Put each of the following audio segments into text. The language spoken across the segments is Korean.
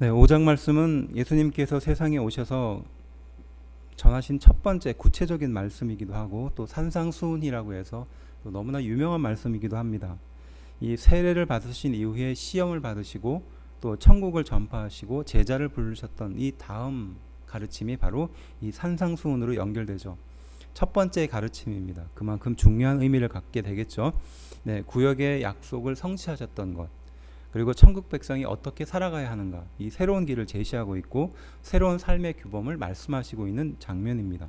네, 5장 말씀은 예수님께서 세상에 오셔서 전하신 첫 번째 구체적인 말씀이기도 하고 또 산상수훈이라고 해서 또 너무나 유명한 말씀이기도 합니다. 이 세례를 받으신 이후에 시험을 받으시고 또 천국을 전파하시고 제자를 부르셨던 이 다음 가르침이 바로 이 산상수훈으로 연결되죠. 첫 번째 가르침입니다. 그만큼 중요한 의미를 갖게 되겠죠. 네, 구역의 약속을 성취하셨던 것. 그리고 천국 백성이 어떻게 살아가야 하는가 이 새로운 길을 제시하고 있고 새로운 삶의 규범을 말씀하시고 있는 장면입니다.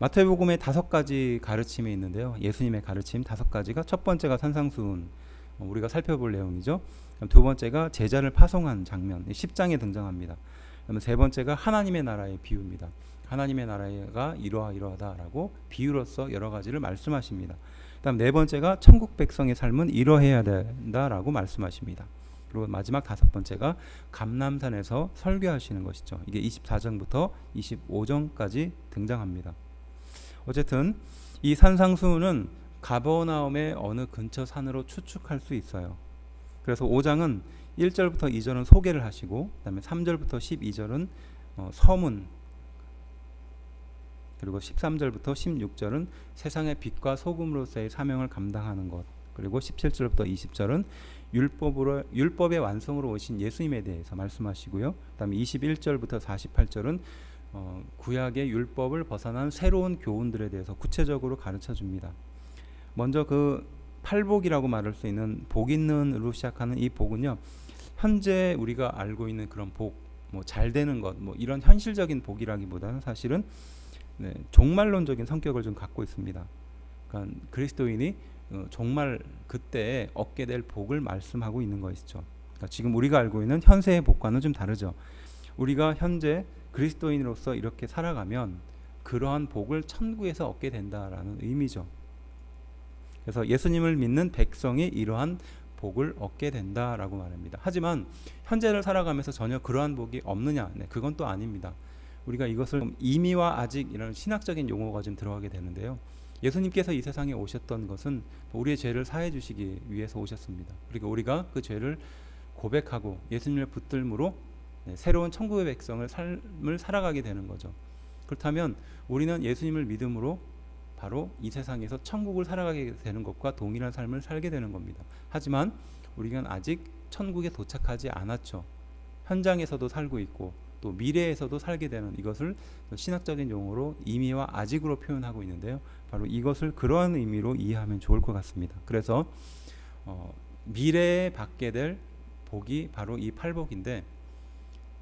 마태복음에 다섯 가지 가르침이 있는데요. 예수님의 가르침 다섯 가지가 첫 번째가 산상수훈 어, 우리가 살펴볼 내용이죠. 두 번째가 제자를 파송한 장면 10장에 등장합니다. 세 번째가 하나님의 나라의 비유입니다. 하나님의 나라가 이러하 이러하다라고 비유로서 여러 가지를 말씀하십니다. 그다음 네 번째가 천국 백성의 삶은 이러해야 된다라고 말씀하십니다. 그리고 마지막 다섯 번째가 감남산에서 설교하시는 것이죠. 이게 24장부터 25장까지 등장합니다. 어쨌든 이 산상수훈은 가버나움의 어느 근처 산으로 추측할 수 있어요. 그래서 5장은 1절부터 2절은 소개를 하시고 그다음에 3절부터 12절은 어, 서문 그리고 13절부터 16절은 세상의 빛과 소금으로서의 사명을 감당하는 것. 그리고 17절부터 20절은 율법으로 율법의 완성으로 오신 예수님에 대해서 말씀하시고요. 그다음에 21절부터 48절은 어, 구약의 율법을 벗어난 새로운 교훈들에 대해서 구체적으로 가르쳐 줍니다. 먼저 그 팔복이라고 말할 수 있는 복 있는으로 시작하는 이 복은요. 현재 우리가 알고 있는 그런 복, 뭐 잘 되는 것, 뭐 이런 현실적인 복이라기보다는 사실은 네, 종말론적인 성격을 좀 갖고 있습니다. 그러니까 그리스도인이 어, 종말 그때 얻게 될 복을 말씀하고 있는 것이죠. 그러니까 지금 우리가 알고 있는 현세의 복과는 좀 다르죠. 우리가 현재 그리스도인으로서 이렇게 살아가면 그러한 복을 천국에서 얻게 된다라는 의미죠. 그래서 예수님을 믿는 백성이 이러한 복을 얻게 된다라고 말합니다. 하지만 현재를 살아가면서 전혀 그러한 복이 없느냐? 네, 그건 또 아닙니다. 우리가 이것을 이미와 아직 이런 신학적인 용어가 좀 들어가게 되는데요. 예수님께서 이 세상에 오셨던 것은 우리의 죄를 사해 주시기 위해서 오셨습니다. 그리고 우리가 그 죄를 고백하고 예수님을 붙들므로 네, 새로운 천국의 백성을 삶을 살아가게 되는 거죠. 그렇다면 우리는 예수님을 믿음으로 바로 이 세상에서 천국을 살아가게 되는 것과 동일한 삶을 살게 되는 겁니다. 하지만 우리는 아직 천국에 도착하지 않았죠. 현장에서도 살고 있고 또 미래에서도 살게 되는 이것을 신학적인 용어로 이미와 아직으로 표현하고 있는데요. 바로 이것을 그러한 의미로 이해하면 좋을 것 같습니다. 그래서 어, 미래에 받게 될 복이 바로 이 팔복인데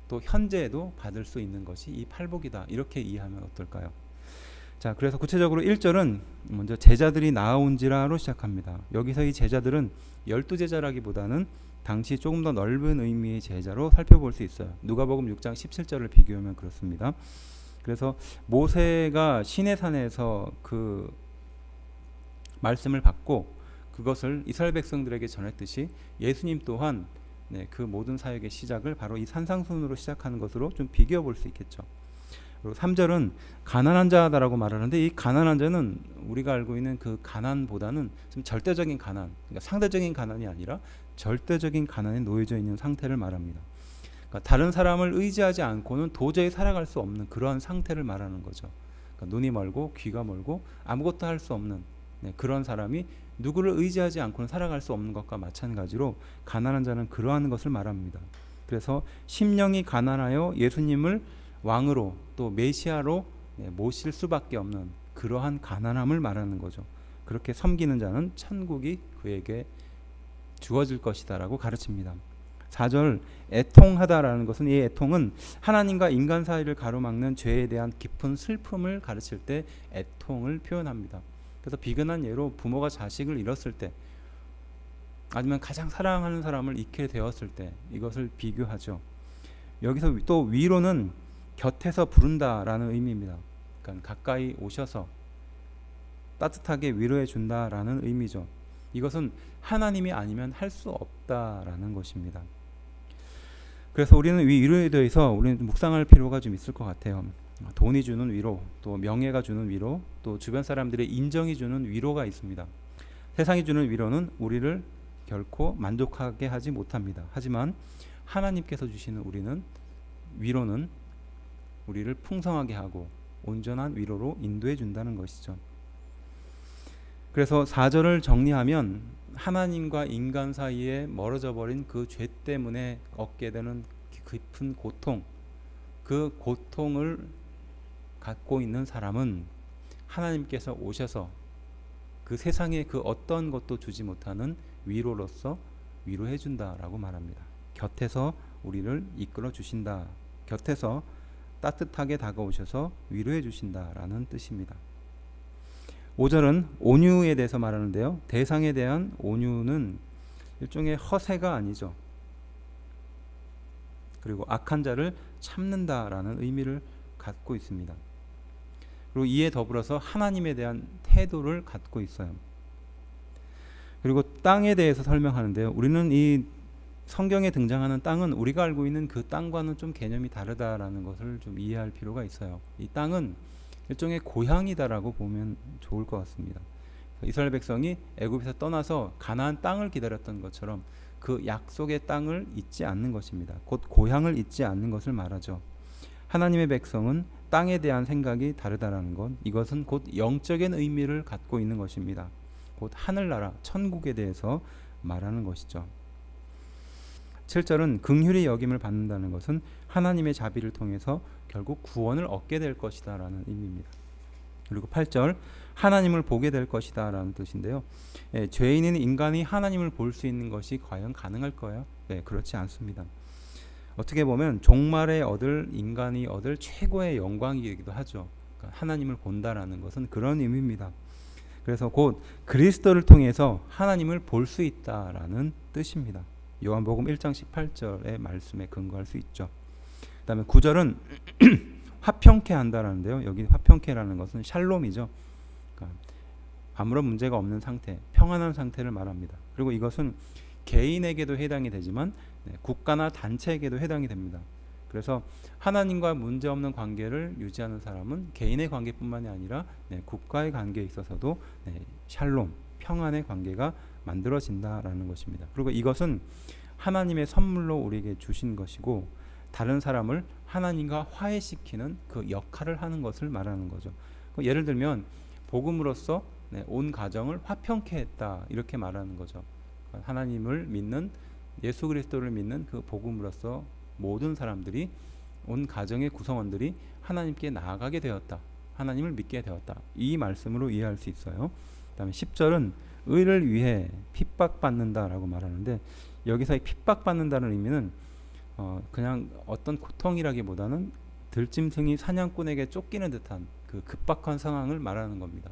또 현재에도 받을 수 있는 것이 이 팔복이다. 이렇게 이해하면 어떨까요? 자, 그래서 구체적으로 1절은 먼저 제자들이 나아온지라로 시작합니다. 여기서 이 제자들은 열두 제자라기보다는 당시 조금 더 넓은 의미의 제자로 살펴볼 수 있어요. 누가복음 6장 17절을 비교하면 그렇습니다. 그래서 모세가 시내산에서 그 말씀을 받고 그것을 이스라엘 백성들에게 전했듯이 예수님 또한 네, 그 모든 사역의 시작을 바로 이 산상순으로 시작하는 것으로 좀 비교해 볼 수 있겠죠. 그리고 3절은 가난한 자다라고 말하는데 이 가난한 자는 우리가 알고 있는 그 가난보다는 좀 절대적인 가난, 그러니까 상대적인 가난이 아니라 절대적인 가난에 놓여져 있는 상태를 말합니다. 그러니까 다른 사람을 의지하지 않고는 도저히 살아갈 수 없는 그러한 상태를 말하는 거죠. 그러니까 눈이 멀고 귀가 멀고 아무것도 할 수 없는 네, 그런 사람이 누구를 의지하지 않고는 살아갈 수 없는 것과 마찬가지로 가난한 자는 그러한 것을 말합니다. 그래서 심령이 가난하여 예수님을 왕으로 또 메시아로 네, 모실 수밖에 없는 그러한 가난함을 말하는 거죠. 그렇게 섬기는 자는 천국이 그에게 주어질 것이다라고 가르칩니다. 4절 애통하다라는 것은 이 애통은 하나님과 인간 사이를 가로막는 죄에 대한 깊은 슬픔을 가르칠 때 애통을 표현합니다. 그래서 비근한 예로 부모가 자식을 잃었을 때 아니면 가장 사랑하는 사람을 잃게 되었을 때 이것을 비교하죠. 여기서 또 위로는 곁에서 부른다라는 의미입니다. 그러니까 가까이 오셔서 따뜻하게 위로해 준다라는 의미죠. 이것은 하나님이 아니면 할 수 없다라는 것입니다. 그래서 우리는 이 위로에 대해서 우리는 묵상할 필요가 좀 있을 것 같아요. 돈이 주는 위로, 또 명예가 주는 위로, 또 주변 사람들의 인정이 주는 위로가 있습니다. 세상이 주는 위로는 우리를 결코 만족하게 하지 못합니다. 하지만 하나님께서 주시는 우리는 위로는 우리를 풍성하게 하고 온전한 위로로 인도해 준다는 것이죠. 그래서 4절을 정리하면 하나님과 인간 사이에 멀어져 버린 그 죄 때문에 얻게 되는 깊은 고통, 그 고통을 갖고 있는 사람은 하나님께서 오셔서 그 세상에 그 어떤 것도 주지 못하는 위로로서 위로해 준다라고 말합니다. 곁에서 우리를 이끌어 주신다. 곁에서 따뜻하게 다가오셔서 위로해 주신다라는 뜻입니다. 5절은 온유에 대해서 말하는데요. 대상에 대한 온유는 일종의 허세가 아니죠. 그리고 악한 자를 참는다라는 의미를 갖고 있습니다. 그리고 이에 더불어서 하나님에 대한 태도를 갖고 있어요. 그리고 땅에 대해서 설명하는데요. 우리는 이 성경에 등장하는 땅은 우리가 알고 있는 그 땅과는 좀 개념이 다르다라는 것을 좀 이해할 필요가 있어요. 이 땅은 일종의 고향이다라고 보면 좋을 것 같습니다. 이스라엘 백성이 애굽에서 떠나서 가나안 땅을 기다렸던 것처럼 그 약속의 땅을 잊지 않는 것입니다. 곧 고향을 잊지 않는 것을 말하죠. 하나님의 백성은 땅에 대한 생각이 다르다라는 것, 이것은 곧 영적인 의미를 갖고 있는 것입니다. 곧 하늘나라, 천국에 대해서 말하는 것이죠. 7절은 긍휼히 여김을 받는다는 것은 하나님의 자비를 통해서 결국 구원을 얻게 될 것이다라는 의미입니다. 그리고 8절 하나님을 보게 될 것이다라는 뜻인데요. 예, 죄인인 인간이 하나님을 볼 수 있는 것이 과연 가능할까요? 네, 그렇지 않습니다. 어떻게 보면 종말에 얻을 인간이 얻을 최고의 영광이기도 하죠. 그러니까 하나님을 본다라는 것은 그런 의미입니다. 그래서 곧 그리스도를 통해서 하나님을 볼 수 있다라는 뜻입니다. 요한복음 1장 18절의 말씀에 근거할 수 있죠. 그다음에 9절은 화평케 한다라는데요. 여기 화평케라는 것은 샬롬이죠. 그러니까 아무런 문제가 없는 상태, 평안한 상태를 말합니다. 그리고 이것은 개인에게도 해당이 되지만 네, 국가나 단체에게도 해당이 됩니다. 그래서 하나님과 문제 없는 관계를 유지하는 사람은 개인의 관계뿐만이 아니라 네, 국가의 관계에 있어서도 네, 샬롬, 평안의 관계가 만들어진다라는 것입니다. 그리고 이것은 하나님의 선물로 우리에게 주신 것이고 다른 사람을 하나님과 화해시키는 그 역할을 하는 것을 말하는 거죠. 그 예를 들면 복음으로써 네, 온 가정을 화평케 했다 이렇게 말하는 거죠. 하나님을 믿는 예수 그리스도를 믿는 그 복음으로써 모든 사람들이 온 가정의 구성원들이 하나님께 나아가게 되었다. 하나님을 믿게 되었다. 이 말씀으로 이해할 수 있어요. 그다음에 10절은 의를 위해 핍박받는다라고 말하는데 여기서 핍박받는다는 의미는 어 그냥 어떤 고통이라기보다는 들짐승이 사냥꾼에게 쫓기는 듯한 그 급박한 상황을 말하는 겁니다.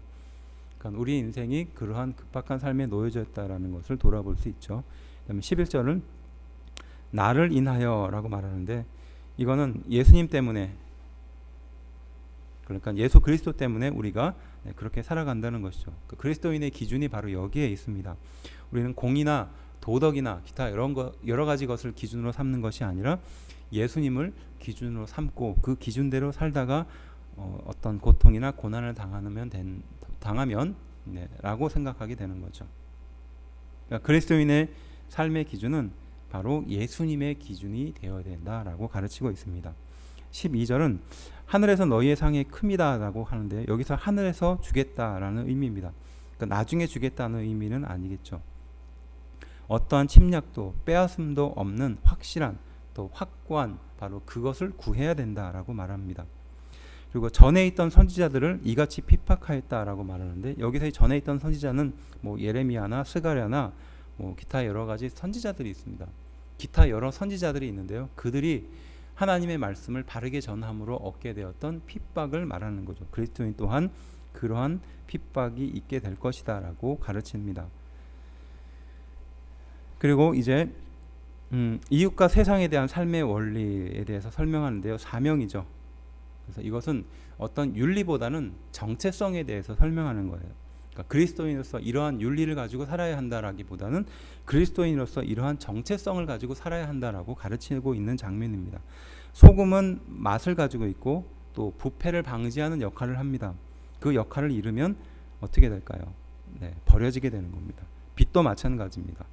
그러니까 우리 인생이 그러한 급박한 삶에 놓여져 있다라는 것을 돌아볼 수 있죠. 그다음에 11절은 나를 인하여라고 말하는데 이거는 예수님 때문에 그러니까 예수 그리스도 때문에 우리가 네, 그렇게 살아간다는 것이죠. 그 그리스도인의 기준이 바로 여기에 있습니다. 우리는 공이나 도덕이나 기타 여러, 거, 여러 가지 것을 기준으로 삼는 것이 아니라 예수님을 기준으로 삼고 그 기준대로 살다가 어, 어떤 고통이나 고난을 당하면 된, 당하면 네, 라고 생각하게 되는 거죠. 그러니까 그리스도인의 삶의 기준은 바로 예수님의 기준이 되어야 된다라고 가르치고 있습니다. 12절은 하늘에서 너희의 상이 큽니다라고 하는데 여기서 하늘에서 주겠다라는 의미입니다. 그러니까 나중에 주겠다는 의미는 아니겠죠. 어떠한 침략도 빼앗음도 없는 확실한 또 확고한 바로 그것을 구해야 된다라고 말합니다. 그리고 전에 있던 선지자들을 이같이 핍박하였다라고 말하는데 여기서 전에 있던 선지자는 뭐 예레미야나 스가랴나 뭐 기타 여러 가지 선지자들이 있습니다. 기타 여러 선지자들이 있는데요. 그들이 하나님의 말씀을 바르게 전함으로 얻게 되었던 핍박을 말하는 거죠. 그리스도인 또한 그러한 핍박이 있게 될 것이다라고 가르칩니다. 그리고 이제 음, 이웃과 세상에 대한 삶의 원리에 대해서 설명하는데요. 사명이죠. 그래서 이것은 어떤 윤리보다는 정체성에 대해서 설명하는 거예요. 그러니까 그리스도인으로서 이러한 윤리를 가지고 살아야 한다라기보다는 그리스도인으로서 이러한 정체성을 가지고 살아야 한다라고 가르치고 있는 장면입니다. 소금은 맛을 가지고 있고 또 부패를 방지하는 역할을 합니다. 그 역할을 잃으면 어떻게 될까요? 네, 버려지게 되는 겁니다. 빛도 마찬가지입니다.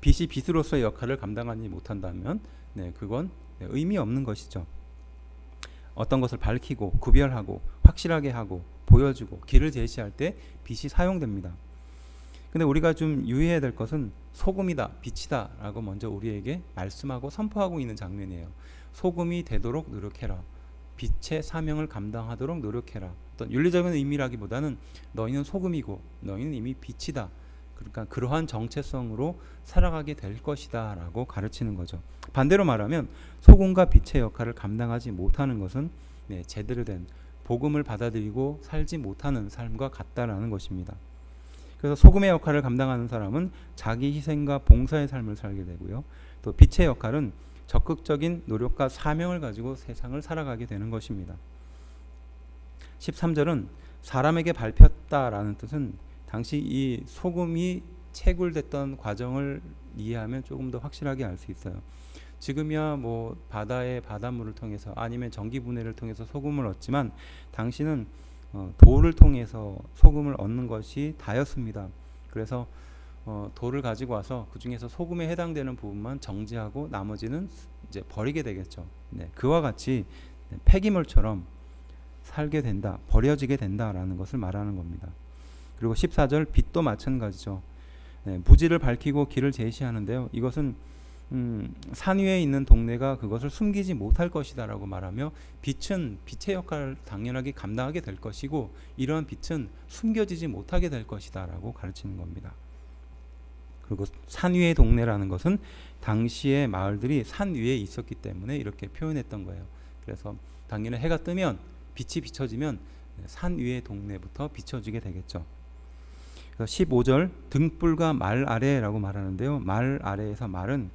빛이 빛으로서의 역할을 감당하지 못한다면 네, 그건 네, 의미 없는 것이죠. 어떤 것을 밝히고 구별하고 확실하게 하고 보여주고 길을 제시할 때 빛이 사용됩니다. 근데 우리가 좀 유의해야 될 것은 소금이다, 빛이다 라고 먼저 우리에게 말씀하고 선포하고 있는 장면이에요. 소금이 되도록 노력해라. 빛의 사명을 감당하도록 노력해라. 어떤 윤리적인 의미라기보다는 너희는 소금이고 너희는 이미 빛이다. 그러니까 그러한 정체성으로 살아가게 될 것이다 라고 가르치는 거죠. 반대로 말하면 소금과 빛의 역할을 감당하지 못하는 것은 네, 제대로 된 복음을 받아들이고 살지 못하는 삶과 같다라는 것입니다. 그래서 소금의 역할을 감당하는 사람은 자기 희생과 봉사의 삶을 살게 되고요. 또 빛의 역할은 적극적인 노력과 사명을 가지고 세상을 살아가게 되는 것입니다. 13절은 사람에게 밟혔다라는 뜻은 당시 이 소금이 채굴됐던 과정을 이해하면 조금 더 확실하게 알 수 있어요. 지금이야 뭐 바다의 바닷물을 통해서 아니면 전기 분해를 통해서 소금을 얻지만 당시는 어, 돌을 통해서 소금을 얻는 것이 다였습니다. 그래서 어, 돌을 가지고 와서 그 중에서 소금에 해당되는 부분만 정지하고 나머지는 이제 버리게 되겠죠. 네, 그와 같이 폐기물처럼 살게 된다, 버려지게 된다라는 것을 말하는 겁니다. 그리고 14절 빛도 마찬가지죠. 네, 무지를 밝히고 길을 제시하는데요. 이것은 음, 산 위에 있는 동네가 그것을 숨기지 못할 것이다라고 말하며 빛은 빛의 역할을 당연하게 감당하게 될 것이고 이러한 빛은 숨겨지지 못하게 될 것이다라고 가르치는 겁니다. 그리고 산 위의 동네라는 것은 당시의 마을들이 산 위에 있었기 때문에 이렇게 표현했던 거예요. 그래서 당연히 해가 뜨면 빛이 비춰지면 산 위의 동네부터 비춰지게 되겠죠. 15절 등불과 말 아래라고 말하는데요. 말 아래에서 말은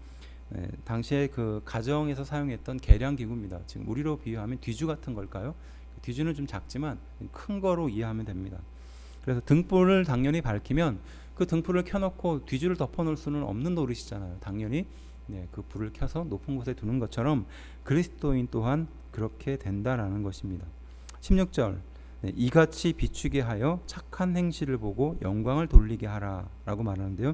네, 당시에 그 가정에서 사용했던 계량 기구입니다. 지금 우리로 비유하면 뒤주 같은 걸까요? 뒤주는 좀 작지만 큰 거로 이해하면 됩니다. 그래서 등불을 당연히 밝히면 그 등불을 켜놓고 뒤주를 덮어놓을 수는 없는 노릇이잖아요. 당연히 네, 그 불을 켜서 높은 곳에 두는 것처럼 그리스도인 또한 그렇게 된다라는 것입니다. 16절 네, 이같이 비추게 하여 착한 행실을 보고 영광을 돌리게 하라라고 말하는데요.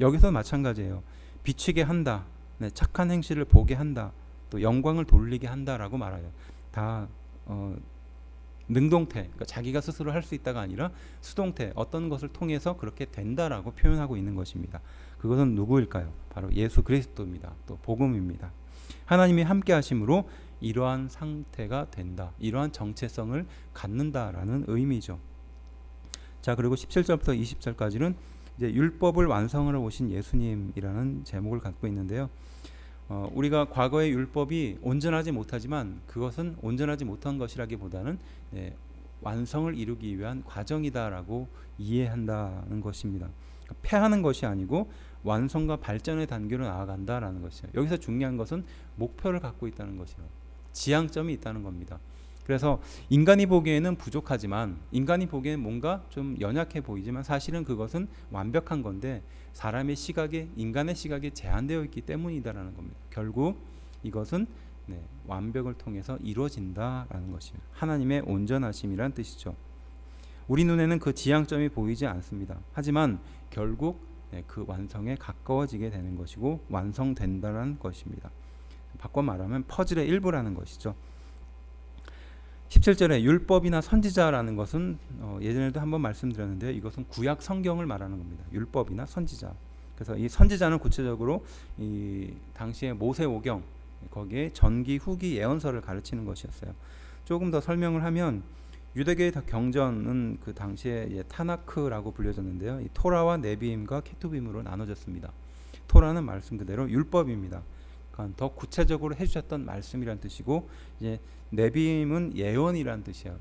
여기서 마찬가지예요. 비추게 한다. 네, 착한 행실을 보게 한다. 또 영광을 돌리게 한다라고 말해요. 다 어, 능동태, 그러니까 자기가 스스로 할 수 있다가 아니라 수동태, 어떤 것을 통해서 그렇게 된다라고 표현하고 있는 것입니다. 그것은 누구일까요? 바로 예수 그리스도입니다. 또 복음입니다. 하나님이 함께 하심으로 이러한 상태가 된다. 이러한 정체성을 갖는다라는 의미죠. 자, 그리고 17절부터 20절까지는 이제 율법을 완성하러 오신 예수님이라는 제목을 갖고 있는데요. 어, 우리가 과거의 율법이 온전하지 못하지만 그것은 온전하지 못한 것이라기보다는 네, 완성을 이루기 위한 과정이다라고 이해한다는 것입니다. 그러니까 패하는 것이 아니고 완성과 발전의 단계로 나아간다라는 것이에요. 여기서 중요한 것은 목표를 갖고 있다는 것이에요. 지향점이 있다는 겁니다. 그래서 인간이 보기에는 부족하지만 인간이 보기에는 뭔가 좀 연약해 보이지만 사실은 그것은 완벽한 건데 사람의 시각에 인간의 시각에 제한되어 있기 때문이다라는 겁니다. 결국 이것은 네, 완벽을 통해서 이루어진다라는 것입니다. 하나님의 온전하심이란 뜻이죠. 우리 눈에는 그 지향점이 보이지 않습니다. 하지만 결국 네, 그 완성에 가까워지게 되는 것이고 완성된다는 것입니다. 바꿔 말하면 퍼즐의 일부라는 것이죠. 17절에 율법이나 선지자라는 것은 어, 예전에도 한번 말씀드렸는데 이것은 구약 성경을 말하는 겁니다. 율법이나 선지자. 그래서 이 선지자는 구체적으로 이 당시의 모세 오경 거기에 전기 후기 예언서를 가르치는 것이었어요. 조금 더 설명을 하면 유대계의 경전은 그 당시에 타나크라고 불려졌는데요. 이 토라와 네비임과 케투빔으로 나눠졌습니다. 토라는 말씀 그대로 율법입니다. 그러니까 더 구체적으로 해주셨던 말씀이란 뜻이고 이제 네비임은 예언이란 뜻이에요.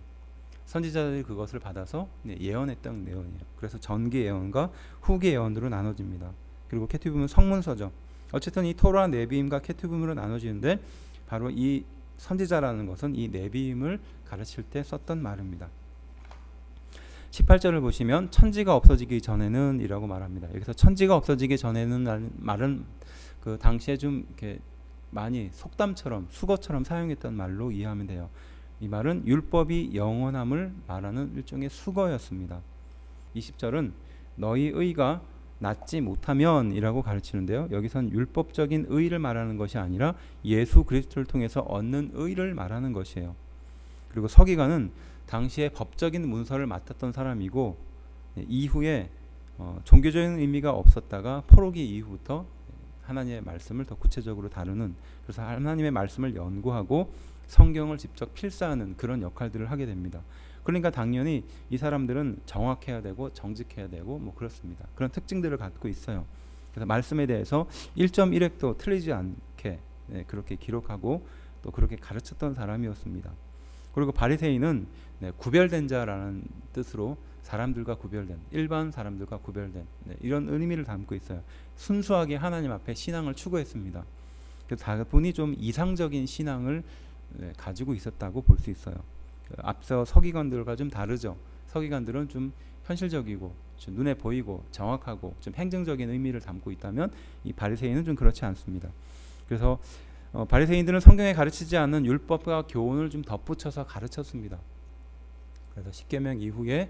선지자들이 그것을 받아서 예언했던 내용이에요. 그래서 전기 예언과 후기 예언으로 나눠집니다. 그리고 케투빔은 성문서죠. 어쨌든 이 토라 네비임과 케투빔으로 나눠지는데 바로 이 선지자라는 것은 이 네비임을 가르칠 때 썼던 말입니다. 18절을 보시면 천지가 없어지기 전에는 이라고 말합니다. 여기서 천지가 없어지기 전에는 말은 그 당시에 좀 이렇게 많이 속담처럼 수거처럼 사용했던 말로 이해하면 돼요. 이 말은 율법이 영원함을 말하는 일종의 수거였습니다. 20절은 너희 의가 낫지 못하면이라고 가르치는데요. 여기선 율법적인 의를 말하는 것이 아니라 예수 그리스도를 통해서 얻는 의를 말하는 것이에요. 그리고 서기관은 당시에 법적인 문서를 맡았던 사람이고 예, 이후에 어, 종교적인 의미가 없었다가 포로기 이후부터 하나님의 말씀을 더 구체적으로 다루는 그래서 하나님의 말씀을 연구하고 성경을 직접 필사하는 그런 역할들을 하게 됩니다. 그러니까 당연히 이 사람들은 정확해야 되고 정직해야 되고 뭐 그렇습니다. 그런 특징들을 갖고 있어요. 그래서 말씀에 대해서 1.1획도 틀리지 않게 네, 그렇게 기록하고 또 그렇게 가르쳤던 사람이었습니다. 그리고 바리새인은 네, 구별된 자라는 뜻으로 사람들과 구별된 일반 사람들과 구별된 네, 이런 의미를 담고 있어요. 순수하게 하나님 앞에 신앙을 추구했습니다. 그래서 다분히 좀 이상적인 신앙을 네, 가지고 있었다고 볼 수 있어요. 그 앞서 서기관들과 좀 다르죠. 서기관들은 좀 현실적이고 좀 눈에 보이고 정확하고 좀 행정적인 의미를 담고 있다면 이 바리새인은 좀 그렇지 않습니다. 그래서 어, 바리새인들은 성경에 가르치지 않는 율법과 교훈을 좀 덧붙여서 가르쳤습니다. 그래서 십계명 이후에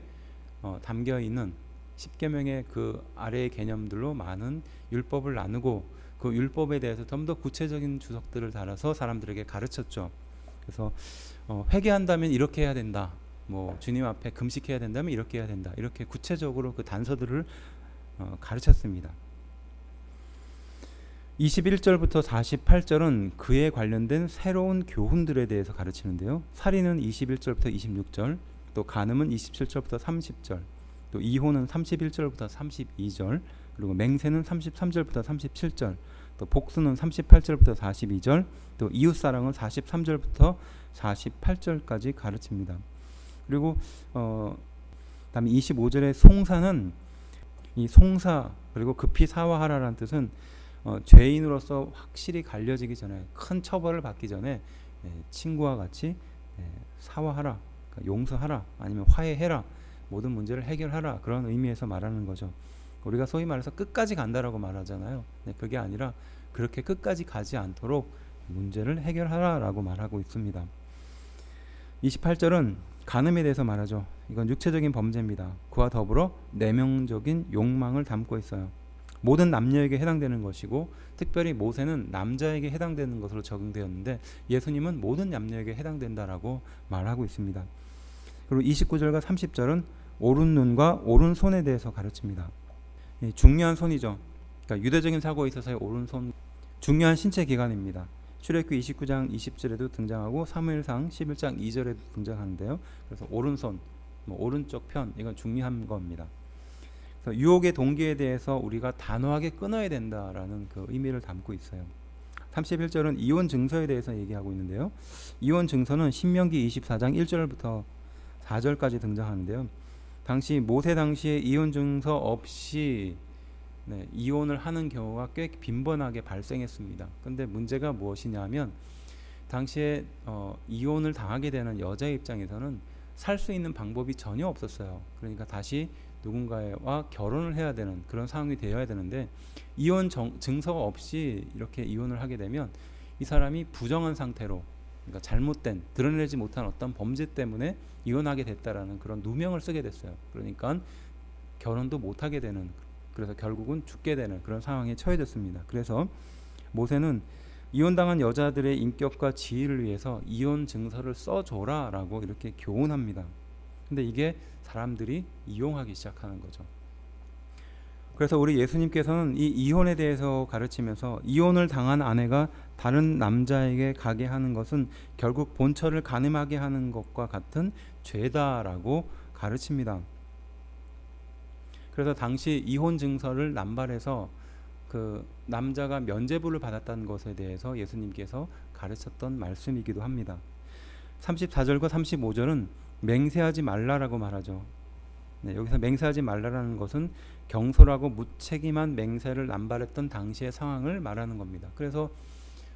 어, 담겨 있는 십계명의 그 아래의 개념들로 많은 율법을 나누고 그 율법에 대해서 좀 더 구체적인 주석들을 달아서 사람들에게 가르쳤죠. 그래서 어, 회개한다면 이렇게 해야 된다. 뭐 주님 앞에 금식해야 된다면 이렇게 해야 된다. 이렇게 구체적으로 그 단서들을 어, 가르쳤습니다. 21절부터 48절은 그에 관련된 새로운 교훈들에 대해서 가르치는데요. 살인은 21절부터 26절, 또 간음은 27절부터 30절, 또 이혼은 31절부터 32절, 그리고 맹세는 33절부터 37절, 또 복수는 38절부터 42절, 또 이웃사랑은 43절부터 48절까지 가르칩니다. 그리고 어 다음에 25절의 송사는 이 송사 그리고 급히 사화하라라는 뜻은 어, 죄인으로서 확실히 갈려지기 전에 큰 처벌을 받기 전에 예, 친구와 같이 예, 사화하라, 그러니까 용서하라, 아니면 화해해라, 모든 문제를 해결하라 그런 의미에서 말하는 거죠. 우리가 소위 말해서 끝까지 간다라고 말하잖아요. 네, 그게 아니라 그렇게 끝까지 가지 않도록 문제를 해결하라라고 말하고 있습니다. 28절은 간음에 대해서 말하죠. 이건 육체적인 범죄입니다. 그와 더불어 내면적인 욕망을 담고 있어요. 모든 남녀에게 해당되는 것이고 특별히 모세는 남자에게 해당되는 것으로 적용되었는데 예수님은 모든 남녀에게 해당된다라고 말하고 있습니다. 그리고 29절과 30절은 오른 눈과 오른 손에 대해서 가르칩니다. 중요한 손이죠. 그러니까 유대적인 사고에 있어서의 오른손 중요한 신체 기관입니다. 출애굽기 29장 20절에도 등장하고 사무엘상 11장 2절에도 등장하는데요. 그래서 오른손, 뭐 오른쪽 편 이건 중요한 겁니다. 그래서 유혹의 동기에 대해서 우리가 단호하게 끊어야 된다라는 그 의미를 담고 있어요. 31절은 이혼 증서에 대해서 얘기하고 있는데요. 이혼 증서는 신명기 24장 1절부터 4절까지 등장하는데요. 당시 모세 당시에 이혼 증서 없이 네, 이혼을 하는 경우가 꽤 빈번하게 발생했습니다. 근데 문제가 무엇이냐면 당시에 어, 이혼을 당하게 되는 여자 입장에서는 살 수 있는 방법이 전혀 없었어요. 그러니까 다시 누군가와 결혼을 해야 되는 그런 상황이 되어야 되는데 이혼 정, 증서가 없이 이렇게 이혼을 하게 되면 이 사람이 부정한 상태로 그러니까 잘못된 드러내지 못한 어떤 범죄 때문에 이혼하게 됐다라는 그런 누명을 쓰게 됐어요. 그러니까 결혼도 못 하게 되는 그래서 결국은 죽게 되는 그런 상황에 처해졌습니다. 그래서 모세는 이혼당한 여자들의 인격과 지위를 위해서 이혼 증서를 써줘라라고 이렇게 교훈합니다. 근데 이게 사람들이 이용하기 시작하는 거죠. 그래서 우리 예수님께서는 이 이혼에 대해서 가르치면서 이혼을 당한 아내가 다른 남자에게 가게 하는 것은 결국 본처를 가늠하게 하는 것과 같은 죄다라고 가르칩니다. 그래서 당시 이혼 증서를 남발해서 그 남자가 면죄부를 받았다는 것에 대해서 예수님께서 가르쳤던 말씀이기도 합니다. 34절과 35절은 맹세하지 말라라고 말하죠. 네, 여기서 맹세하지 말라라는 것은 경솔하고 무책임한 맹세를 남발했던 당시의 상황을 말하는 겁니다. 그래서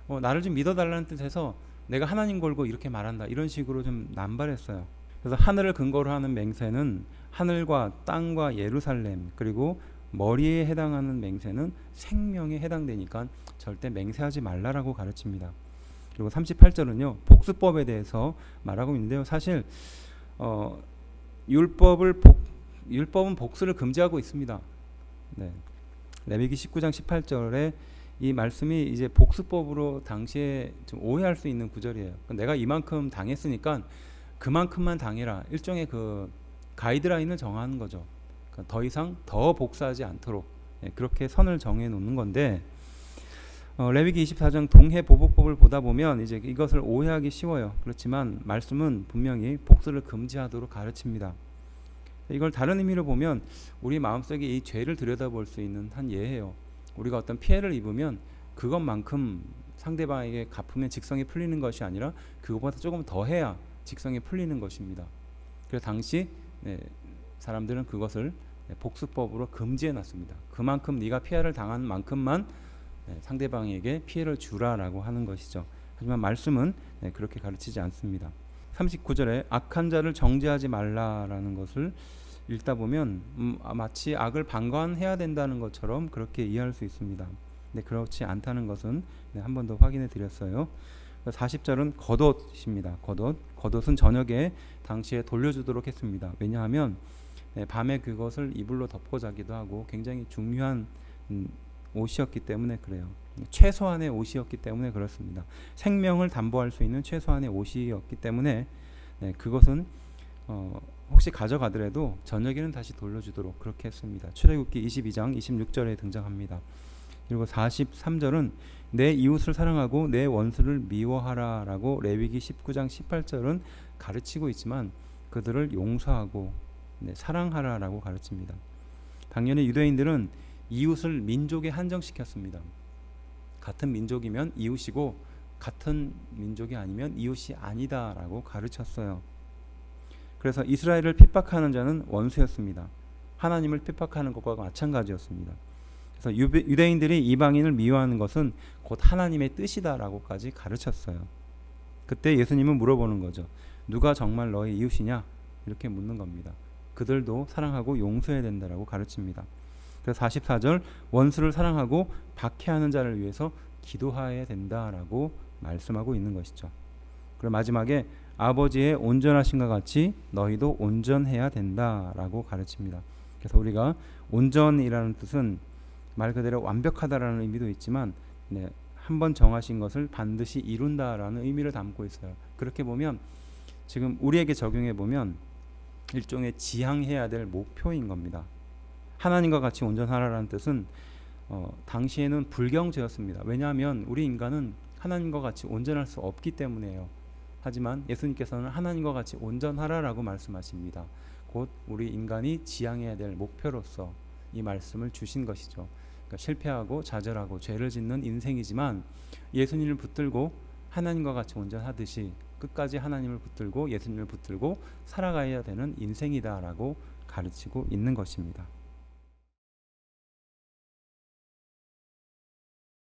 어, 나를 좀 믿어달라는 뜻에서 내가 하나님 걸고 이렇게 말한다 이런 식으로 좀 남발했어요. 그래서 하늘을 근거로 하는 맹세는 하늘과 땅과 예루살렘 그리고 머리에 해당하는 맹세는 생명에 해당되니까 절대 맹세하지 말라라고 가르칩니다. 그리고 38절은요 복수법에 대해서 말하고 있는데요. 사실 어, 율법을 복 율법은 복수를 금지하고 있습니다. 네. 레위기 19장 18절에 이 말씀이 이제 복수법으로 당시에 좀 오해할 수 있는 구절이에요. 그러니까 내가 이만큼 당했으니까 그만큼만 당해라. 일종의 그 가이드라인을 정하는 거죠. 그러니까 더 이상 더 복수하지 않도록 예, 그렇게 선을 정해 놓는 건데 어, 레위기 24장 동해 보복법을 보다 보면 이제 이것을 오해하기 쉬워요. 그렇지만 말씀은 분명히 복수를 금지하도록 가르칩니다. 이걸 다른 의미로 보면 우리 마음속에 이 죄를 들여다볼 수 있는 한 예예요. 우리가 어떤 피해를 입으면 그것만큼 상대방에게 갚으면 직성이 풀리는 것이 아니라 그것보다 조금 더 해야 직성이 풀리는 것입니다. 그래서 당시 네, 사람들은 그것을 네, 복수법으로 금지해 놨습니다. 그만큼 네가 피해를 당한 만큼만 네, 상대방에게 피해를 주라라고 하는 것이죠. 하지만 말씀은 네, 그렇게 가르치지 않습니다. 39절에 악한 자를 정죄하지 말라라는 것을 읽다 보면 음, 아, 마치 악을 방관해야 된다는 것처럼 그렇게 이해할 수 있습니다. 근데 그렇지 않다는 것은 네, 한번 더 확인해 드렸어요. 40절은 겉옷입니다. 겉옷. 겉옷은 저녁에 당시에 돌려주도록 했습니다. 왜냐하면 네, 밤에 그것을 이불로 덮고 자기도 하고 굉장히 중요한 음, 옷이었기 때문에 그래요. 최소한의 옷이었기 때문에 그렇습니다. 생명을 담보할 수 있는 최소한의 옷이었기 때문에 네, 그것은 어, 혹시 가져가더라도 저녁에는 다시 돌려주도록 그렇게 했습니다. 출애굽기 22장 26절에 등장합니다. 그리고 43절은 내 이웃을 사랑하고 내 원수를 미워하라라고 레위기 19장 18절은 가르치고 있지만 그들을 용서하고 네, 사랑하라라고 가르칩니다. 당연히 유대인들은 이웃을 민족에 한정시켰습니다. 같은 민족이면 이웃이고 같은 민족이 아니면 이웃이 아니다라고 가르쳤어요. 그래서 이스라엘을 핍박하는 자는 원수였습니다. 하나님을 핍박하는 것과 마찬가지였습니다. 그래서 유대인들이 이방인을 미워하는 것은 곧 하나님의 뜻이다라고까지 가르쳤어요. 그때 예수님은 물어보는 거죠. 누가 정말 너의 이웃이냐? 이렇게 묻는 겁니다. 그들도 사랑하고 용서해야 된다라고 가르칩니다. 그래서 44절 원수를 사랑하고 박해하는 자를 위해서 기도해야 된다라고 말씀하고 있는 것이죠. 그리고 마지막에 아버지의 온전하신과 같이 너희도 온전해야 된다라고 가르칩니다. 그래서 우리가 온전이라는 뜻은 말 그대로 완벽하다라는 의미도 있지만 네, 한번 정하신 것을 반드시 이룬다라는 의미를 담고 있어요. 그렇게 보면 지금 우리에게 적용해 보면 일종의 지향해야 될 목표인 겁니다. 하나님과 같이 온전하라는 뜻은 어, 당시에는 불경제였습니다. 왜냐하면 우리 인간은 하나님과 같이 온전할 수 없기 때문에요. 하지만 예수님께서는 하나님과 같이 온전하라라고 말씀하십니다. 곧 우리 인간이 지향해야 될 목표로서 이 말씀을 주신 것이죠. 그러니까 실패하고 좌절하고 죄를 짓는 인생이지만 예수님을 붙들고 하나님과 같이 온전하듯이 끝까지 하나님을 붙들고 예수님을 붙들고 살아가야 되는 인생이다라고 가르치고 있는 것입니다.